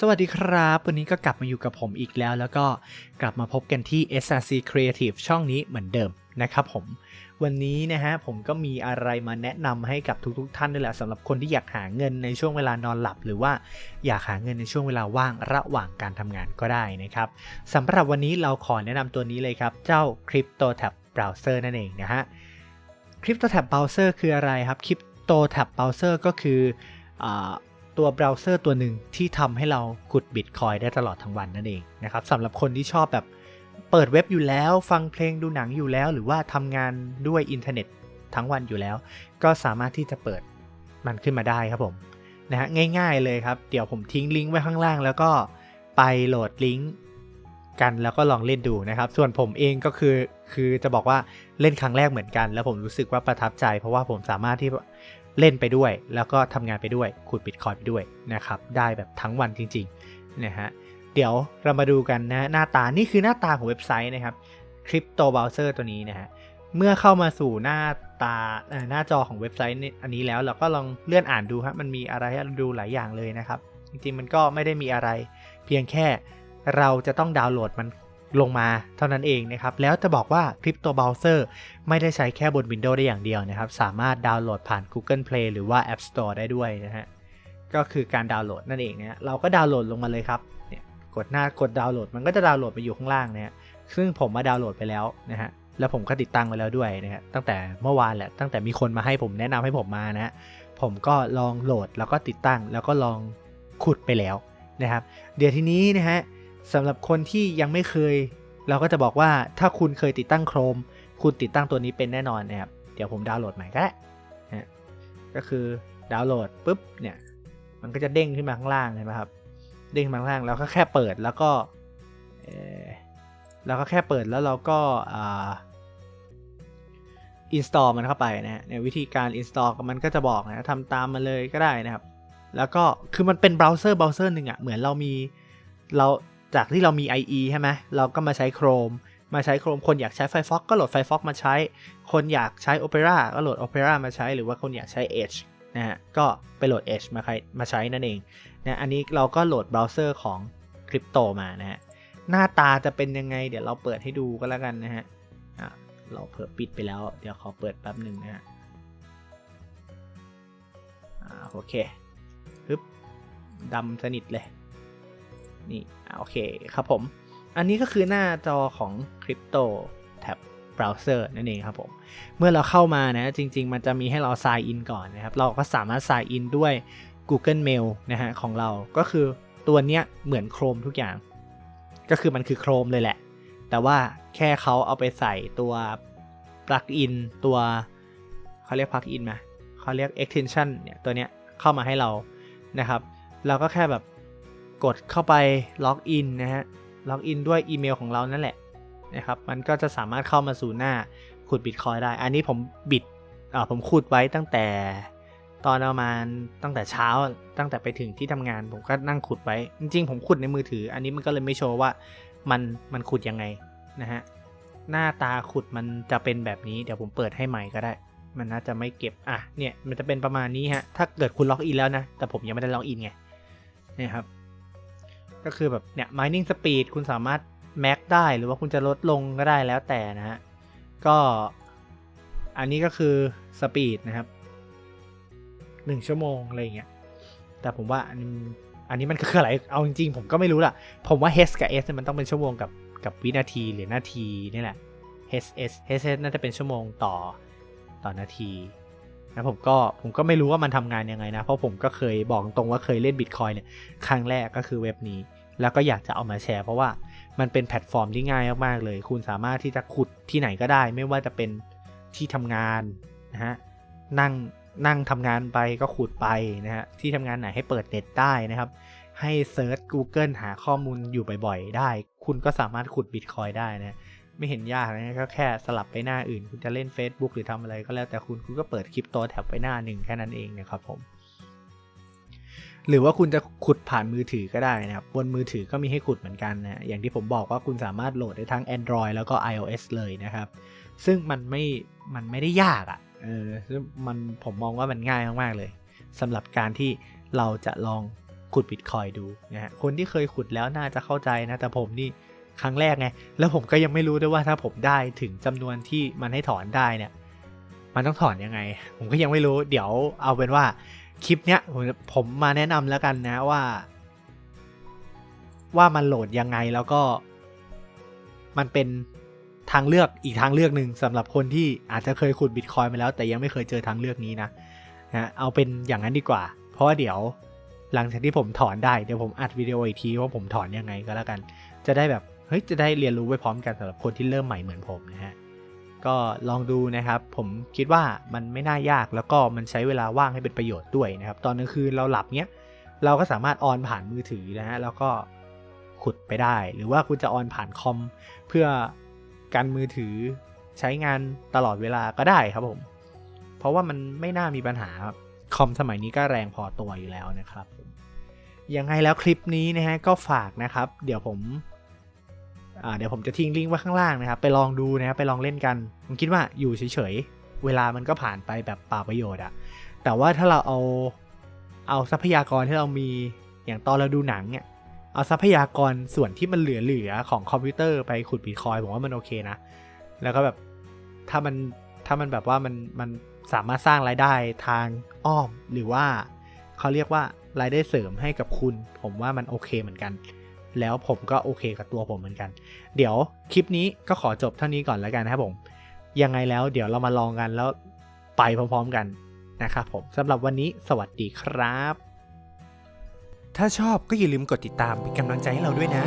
สวัสดีครับ วันนี้ก็กลับมาอยู่กับผมอีกแล้ว แล้วก็กลับมาพบกันที่ SRC Creative ช่องนี้เหมือนเดิมนะครับผม วันนี้นะฮะผมก็มีอะไรมาแนะนำให้กับทุกๆทท่านด้วยแหละสำหรับคนที่อยากหาเงินในช่วงเวลานอนหลับ หรือว่าอยากหาเงินในช่วงเวลาว่างระหว่างการทำงานก็ได้นะครับสำหรับวันนี้เราขอแนะนำตัวนี้เลยครับ เจ้า Crypto Tab Browser นั่นเองนะฮะ Crypto Tab Browser คืออะไรครับ Crypto Tab Browser ก็คืออา ตัวเบราว์เซอร์ตัวหนึ่งที่ทำให้เราขุดบิตคอยได้ตลอดทั้งวันนั่นเองนะครับสำหรับคนที่ชอบแบบเปิดเว็บอยู่แล้ว ฟังเพลงดูหนังอยู่แล้ว หรือว่าทำงานด้วยอินเทอร์เน็ตทั้งวันอยู่แล้ว ก็สามารถที่จะเปิดมันขึ้นมาได้ครับผมนะฮะง่ายๆเลยครับ เดี๋ยวผมทิ้งลิงก์ไว้ข้างล่าง แล้วก็ไปโหลดลิงก์กันแล้วก็ลองเล่นดูนะครับ ส่วนผมเองก็คือคือจะบอกว่าเล่นครั้งแรกเหมือนกัน แล้วผมรู้สึกว่าประทับใจ เพราะว่าผมสามารถที่ เล่นไปด้วย แล้วก็ทำงานไปด้วยขุดบิตคอยไปด้วยนะครับได้แบบทั้งวันจริงๆนะฮะเดี๋ยวเรามาดูกันนะหน้าตานี่คือหน้าตาของเว็บไซต์นะครับ Crypto Browser ตัวนี้นะฮะเมื่อเข้ามาสู่หน้าตาหน้าจอของเว็บไซต์อันนี้แล้วเราก็ลองเลื่อนอ่านดูครับมันมีอะไรให้ดูหลายอย่างเลยนะครับ จริงๆมันก็ไม่ได้มีอะไร เพียงแค่เราจะต้องดาวน์โหลดมัน ลงมาเท่านั้นเองนะครับ แล้วจะบอกว่า Crypto Browser ไม่ได้ใช้แค่บน Windows ได้อย่างเดียวนะครับ สามารถดาวน์โหลดผ่าน Google Play หรือว่า App Store ได้ด้วยนะฮะก็คือการดาวน์โหลดนั่นเองนะเราก็ดาวน์โหลดลงมาเลยครับเนี่ยกดหน้ากดดาวน์โหลดมันก็จะดาวน์โหลดไปอยู่ข้างล่างนะฮะซึ่งผมมาดาวน์โหลดไปแล้วนะฮะแล้วผมก็ติดตั้งไว้แล้วด้วยนะฮะตั้งแต่เมื่อวานแหละตั้งแต่มีคนมาให้ผมแนะนำให้ผมมานะฮะผมก็ลองโหลดแล้วก็ติดตั้งแล้วก็ลองขุดไปแล้วนะครับ เดี๋ยวทีนี้นะฮะ สำหรับคนที่ยังไม่เคย เราก็จะบอกว่าถ้าคุณเคยติดตั้ง Chrome คุณติดตั้งตัวนี้เป็นแน่นอนนะครับ เดี๋ยวผมดาวน์โหลดใหม่ก็ได้นะก็คือดาวน์โหลดปุ๊บเนี่ย มันก็จะเด้งขึ้นมาข้างล่างเห็นไหมครับ เด้งมาข้างล่างแล้วก็แค่เปิดแล้วก็เออแล้วก็แค่เปิดแล้วเราก็อ่า install มันเข้าไปนะฮะในวิธีการ install มันก็จะบอกนะทำตามมาเลยก็ได้นะครับ แล้วก็คือมันเป็นเบราว์เซอร์เบราว์เซอร์หนึ่งอะ่ะเหมือนเรามีเรา จากที่เรามี IE ใช่ไหมเราก็มาใช้ Chrome มาใช้ Chrome คนอยากใช้ Firefox ก็โหลด Firefox มาใช้ คนอยากใช้ Opera ก็โหลด Opera มาใช้ หรือว่าคนอยากใช้ Edge นะฮะ ก็ไปโหลด Edge มาใช้มาใช้นั่นเองนะอันนี้เราก็โหลดเบราว์เซอร์ของ Crypto มานะฮะ หน้าตาจะเป็นยังไง เดี๋ยวเราเปิดให้ดูก็แล้วกันนะฮะะเราเผื่อปิดไปแล้ว เดี๋ยวขอเปิดแป๊บหนึ่งนะฮะโอเคปึ๊บดำสนิทเลย นี่โอเคครับผม อันนี้ก็คือหน้าจอของ Crypto Tab Browser นั่นเองครับผม เมื่อเราเข้ามานะจริง ๆ มันจะมีให้เรา sign in ก่อนนะครับ เราก็สามารถ sign in ด้วย Google Mail นะฮะของเราก็คือตัวเนี้ยเหมือน Chrome ทุกอย่าง ก็คือมันคือ Chrome เลยแหละ แต่ว่าแค่เขาเอาไปใส่ตัว plugin ตัวเขาเรียก plugin มาเขาเรียก extension เนี่ยตัวเนี้ยเข้ามาให้เรานะครับ เราก็แค่แบบ กดเข้าไปล็อกอินนะฮะล็อกอินด้วยอีเมลของเรานั่นแหละนะครับมันก็จะสามารถเข้ามาสู่หน้าขุดบิตคอยได้ อันนี้ผมบิดอ่าผมขุดไว้ตั้งแต่ตอนประมาณตั้งแต่เช้าตั้งแต่ไปถึงที่ทำงานผมก็นั่งขุดไว้ จริงๆ ผมขุดในมือถือ อันนี้มันก็เลยไม่โชว์ว่ามันมันขุดยังไงนะฮะหน้าตาขุดมันจะเป็นแบบนี้เดี๋ยวผมเปิดให้ใหม่ก็ได้ มันน่าจะไม่เก็บอะเนี่ยมันจะเป็นประมาณนี้ฮะถ้าเกิดคุณล็อกอินแล้วนะ แต่ผมยังไม่ได้ล็อกอินไงนี่ครับ ก็คือแบบเนี่ย mining speed คุณสามารถ max ได้หรือว่าคุณจะลดลงก็ได้แล้วแต่นะฮะ ก็อันนี้ก็คือ speed นะครับหนึ่งชั่วโมง อะไรเงี้ย แต่ผมว่าอันนี้อันนี้มันคืออะไร เอาจริงๆ ผมก็ไม่รู้ล่ะ ผมว่า h กับ s มันต้องเป็นชั่วโมงกับกับวินาทีหรือนาทีนี่แหละ h s h s น่าจะเป็นชั่วโมงต่อต่อนาทีนะผมก็ผมก็ไม่รู้ว่ามันทำงานยังไงนะ เพราะผมก็เคยบอกตรงว่าเคยเล่นบิตคอยเนี่ยครั้งแรกก็คือเว็บนี้ แล้วก็อยากจะเอามาแชร์เพราะว่ามันเป็นแพลตฟอร์มที่ง่ายมากๆเลย คุณสามารถที่จะขุดที่ไหนก็ได้ ไม่ว่าจะเป็นที่ทำงานนะฮะนั่งนั่งทำงานไปก็ขุดไปนะฮะที่ทำงานไหนให้เปิดเน็ตได้นะครับ ให้เซิร์ช Google หาข้อมูลอยู่บ่อยๆ ได้ คุณก็สามารถขุดบิตคอยได้นะไม่เห็นยากนะก็แค่สลับไปหน้าอื่น คุณจะเล่น Facebook หรือทำอะไรก็แล้วแต่คุณคุณก็เปิดคลิปโตแท็บไปหน้าหนึ่งแค่นั้นเองนะครับผม หรือว่าคุณจะขุดผ่านมือถือก็ได้นะครับ บนมือถือก็มีให้ขุดเหมือนกันนะอย่างที่ผมบอกว่าคุณสามารถโหลดได้ทั้ง Android แล้วก็ iOS เลยนะครับ ซึ่งมันไม่มันไม่ได้ยากอะ่ะเออมันผมมองว่ามันง่ายมากๆเลยสำหรับการที่เราจะลองขุดบิตคอยดูนะฮะคนที่เคยขุดแล้วน่าจะเข้าใจนะ แต่ผมนี่ครั้งแรกไง แล้วผมก็ยังไม่รู้ด้วยว่าถ้าผมได้ถึงจำนวนที่มันให้ถอนได้เนี่ย มันต้องถอนยังไง ผมก็ยังไม่รู้ เดี๋ยวเอาเป็นว่า คลิปเนี้ยผมผมมาแนะนำแล้วกันนะว่า ว่ามันโหลดยังไงแล้วก็ มันเป็นทางเลือกอีกทางเลือกหนึ่งสำหรับคนที่อาจจะเคยขุดบิตคอยมาแล้ว แต่ยังไม่เคยเจอทางเลือกนี้นะนะเอาเป็นอย่างนั้นดีกว่า เพราะว่าเดี๋ยวหลังจากที่ผมถอนได้เดี๋ยวผมอัดวิดีโออีกทีว่าผมถอนยังไงก็แล้วกัน จะได้แบบเฮ้ยจะได้เรียนรู้ไปพร้อมกันสำหรับคนที่เริ่มใหม่เหมือนผมนะฮะ ก็ลองดูนะครับ ผมคิดว่ามันไม่น่ายากแล้วก็มันใช้เวลาว่างให้เป็นประโยชน์ด้วยนะครับ ตอนกลางคืนเราหลับเนี้ยเราก็สามารถออนผ่านมือถือนะฮะแล้วก็ขุดไปได้ หรือว่าคุณจะออนผ่านคอมเพื่อการมือถือใช้งานตลอดเวลาก็ได้ครับผม เพราะว่ามันไม่น่ามีปัญหาครับคอมสมัยนี้ก็แรงพอตัวอยู่แล้วนะครับยังไงแล้วคลิปนี้นะฮะก็ฝากนะครับ เดี๋ยวผม เดี๋ยวผมจะทิ้งลิงก์ไว้ข้างล่างนะครับ ไปลองดูนะครับ ไปลองเล่นกัน ผมคิดว่าอยู่เฉยๆ เวลามันก็ผ่านไปแบบเปล่าประโยชน์อะแต่ว่าถ้าเราเอาเอาทรัพยากรที่เรามีอย่างตอนเราดูหนังเนี่ยเอาทรัพยากรส่วนที่มันเหลือๆของคอมพิวเตอร์ไปขุดบิตคอยผมว่ามันโอเคนะ แล้วก็แบบถ้ามันถ้ามันแบบว่ามันมันสามารถสร้างรายได้ทางอ้อมหรือว่าเขาเรียกว่ารายได้เสริมให้กับคุณ ผมว่ามันโอเคเหมือนกัน แล้วผมก็โอเคกับตัวผมเหมือนกัน เดี๋ยวคลิปนี้ก็ขอจบเท่านี้ก่อนแล้วกันนะครับผม ยังไงแล้วเดี๋ยวเรามาลองกันแล้วไปพร้อมๆกันนะครับผมสำหรับวันนี้สวัสดีครับ ถ้าชอบก็อย่าลืมกดติดตามเป็นกำลังใจให้เราด้วยนะ